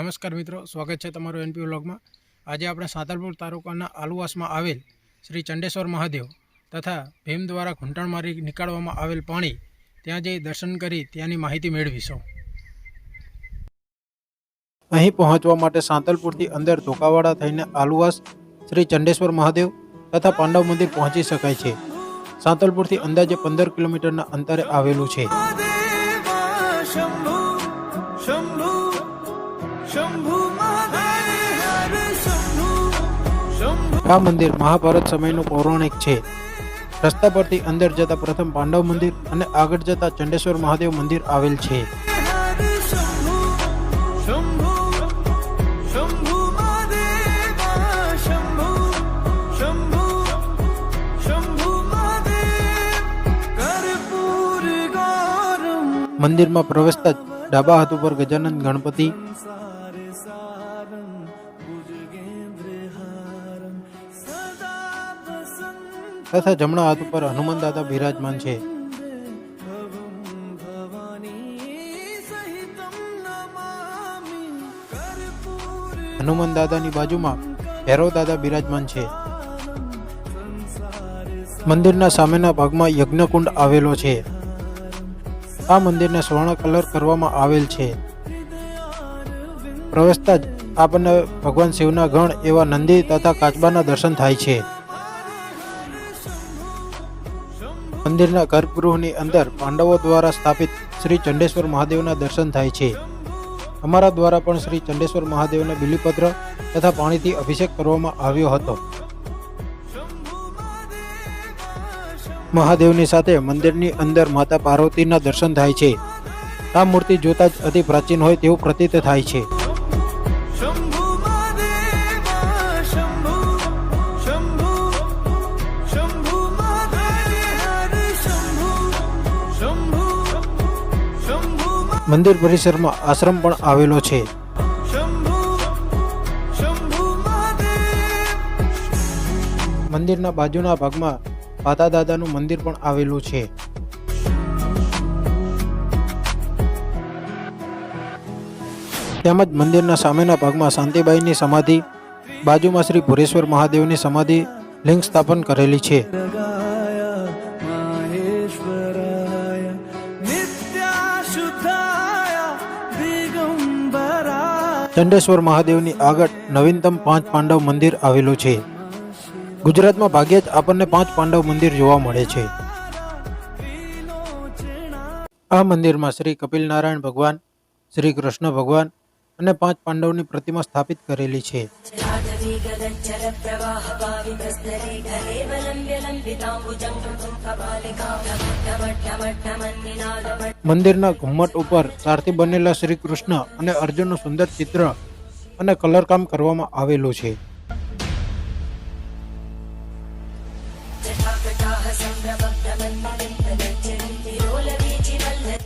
નમસ્કાર મિત્રો, સ્વાગત છે તમારું એનપી વ્લોગમાં. આજે આપણે સાંતલપુર તાલુકાના આલુવાસમાં આવેલ શ્રી ચંડેશ્વર મહાદેવ તથા ભીમ દ્વારા ઘૂંટણ મારી નીકાળવામાં આવેલ પાણી, ત્યાં જઈ દર્શન કરી ત્યાંની માહિતી મેળવીશું. અહીં પહોંચવા માટે સાંતલપુરથી અંદર ધોકાવાડા થઈને આલુવાસ શ્રી ચંડેશ્વર મહાદેવ તથા પાંડવ મંદિર પહોંચી શકાય છે. સાંતલપુરથી અંદાજે પંદર કિલોમીટરના અંતરે આવેલું છે. આ મંદિર મહાભારત સમયનું પૌરાણિક છે. રસ્તા પરથી અંદર જતા પ્રથમ પાંડવ મંદિર અને આગળ જતા ચંડેશ્વર મહાદેવ મંદિર આવેલ છે. મંદિરમાં પ્રવેશતા જ ડાબા હાથ ઉપર ગજાનંદ ગણપતિ તથા જમણા હાથ ઉપર હનુમાન દાદા બિરાજમાન છે. હનુમાન દાદાની બાજુમાં ભૈરવ દાદા બિરાજમાન છે. મંદિરના સામેના ભાગમાં યજ્ઞકુંડ આવેલો છે. આ મંદિરને સ્વર્ણ કલર કરવામાં આવેલ છે. પ્રવેશતા જ આપણને ભગવાન શિવના ગણ એવા નંદી તથા કાચબાના દર્શન થાય છે. મંદિરના ગર્ભગૃહની અંદર પાંડવો દ્વારા સ્થાપિત શ્રી ચંડેશ્વર મહાદેવના દર્શન થાય છે. અમારા દ્વારા પણ શ્રી ચંડેશ્વર મહાદેવને બિલીપત્ર તથા પાણીથી અભિષેક કરવામાં આવ્યો હતો. મહાદેવની સાથે મંદિરની અંદર માતા પાર્વતીના દર્શન થાય છે. આ મૂર્તિ જોતા જ અતિ પ્રાચીન હોય તેવું પ્રતીત થાય છે. મંદિર પરિસરમાં આશ્રમ પણ આવેલો છે. મંદિરના બાજુના ભાગમાં પાતા દાદાનું મંદિર પણ આવેલું છે. તેમજ મંદિરના સામેના ભાગમાં શાંતિબાઈની સમાધિ બાજુમાં શ્રી ભુરેશ્વર મહાદેવની સમાધિ લિંગ સ્થાપન કરેલી છે. દંડેશ્વર મહાદેવની આગળ નવીનતમ પાંચ પાંડવ મંદિર આવેલું છે. ગુજરાતમાં ભાગ્યે જ આપણને પાંચ પાંડવ મંદિર જોવા મળે છે. આ મંદિરમાં શ્રી કપિલ નારાયણ ભગવાન, શ્રી કૃષ્ણ ભગવાન અને પાંચ પાંડવની પ્રતિમા સ્થાપિત કરેલી છે. મંદિરના ઘુમ્મટ ઉપર સારથી બનેલા શ્રી કૃષ્ણ અને અર્જુનનું સુંદર ચિત્ર અને કલરકામ કરવામાં આવેલું છે.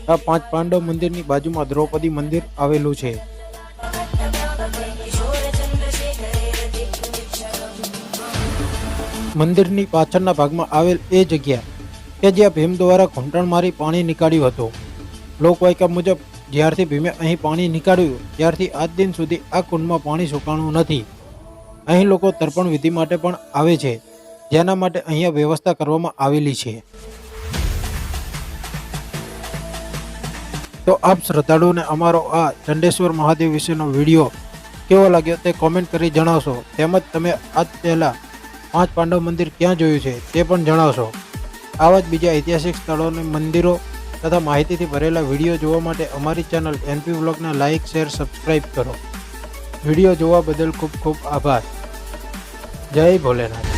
આ પાંચ પાંડવ મંદિરની બાજુમાં દ્રૌપદી મંદિર આવેલું છે. મંદિરની પાછળના ભાગમાં આવેલ એ જગ્યા કે જ્યાં ભીમ દ્વારા ઘૂંટણ મારી પાણી નીકાળ્યું હતું. લોકવાયકા મુજબ, જ્યારથી ભીમે અહીં પાણી નીકાળ્યું, ત્યારથી આજ દિન સુધી આ કુંડમાં પાણી સુકાણું નથી. અહીં લોકો તર્પણ વિધિ માટે પણ આવે છે, જેના માટે અહીંયા વ્યવસ્થા કરવામાં આવેલી છે. તો આપ શ્રદ્ધાળુઓને અમારો આ ચંડેશ્વર મહાદેવ વિશેનો વીડિયો કેવો લાગ્યો તે કોમેન્ટ કરી જણાવશો. તેમજ તમે આજ પહેલાં પાંચ પાંડવ મંદિર ક્યાં જોયું છે તે પણ જણાવશો. આવા જ બીજા ઐતિહાસિક સ્થળોને મંદિરો તથા માહિતીથી ભરેલા વીડિયો જોવા માટે અમારી ચેનલ એનપી વ્લોગને લાઇક શેર સબસ્ક્રાઈબ કરો. વીડિયો જોવા બદલ ખૂબ ખૂબ આભાર. જય ભોલેનાથ.